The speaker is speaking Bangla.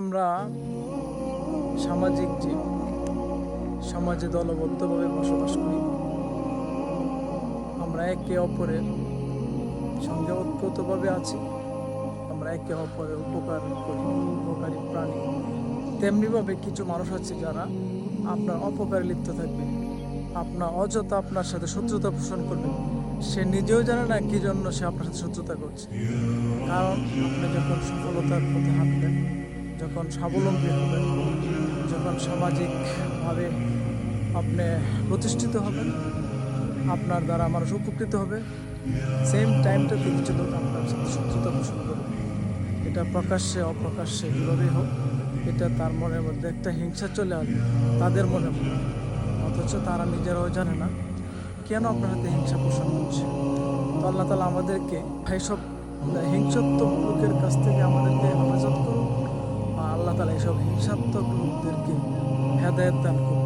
আমরা সামাজিক জীব, সমাজে দলবদ্ধভাবে বসবাস করি। আমরা একে অপরের সঙ্গে ঐক্যতভাবে আছি। আমরা একে অপরের উপকার করি, উপকারী প্রাণী। তেমনিভাবে কিছু মানুষ আছে যারা আপনার অপকারে লিপ্ত থাকবে। আপনার অযথা আপনার সাথে শত্রুতা পোষণ করবে। সে নিজেও জানে না কি জন্য সে আপনার সাথে শত্রুতা করছে। কারণ আপনি যখন সফলতার পথে হাঁটবেন যখন স্বাবলম্বী হবেন যখন সামাজিকভাবে আপনি প্রতিষ্ঠিত হবেন, আপনার দ্বারা মানুষ উপকৃত হবে সেম টাইমটাতে কিছু লোক আপনার সাথে শত্রুতা পোষণ করবে। এটা প্রকাশ্যে, অপ্রকাশ্যে কীভাবেই হোক, এটা তার মনের মধ্যে একটা হিংসা চলে আসবে, তাদের মনে মনে অথচ তারা নিজেরাও জানে না কেন আপনার হাতে হিংসা পোষণ হচ্ছে তো আল্লাহ তালা আমাদেরকে এইসব হিংসাত্মক লোকের কাছ থেকে আমাদেরকে এইসব হিংসাত্মক লোকদেরকে হেদায়ত দান করুন।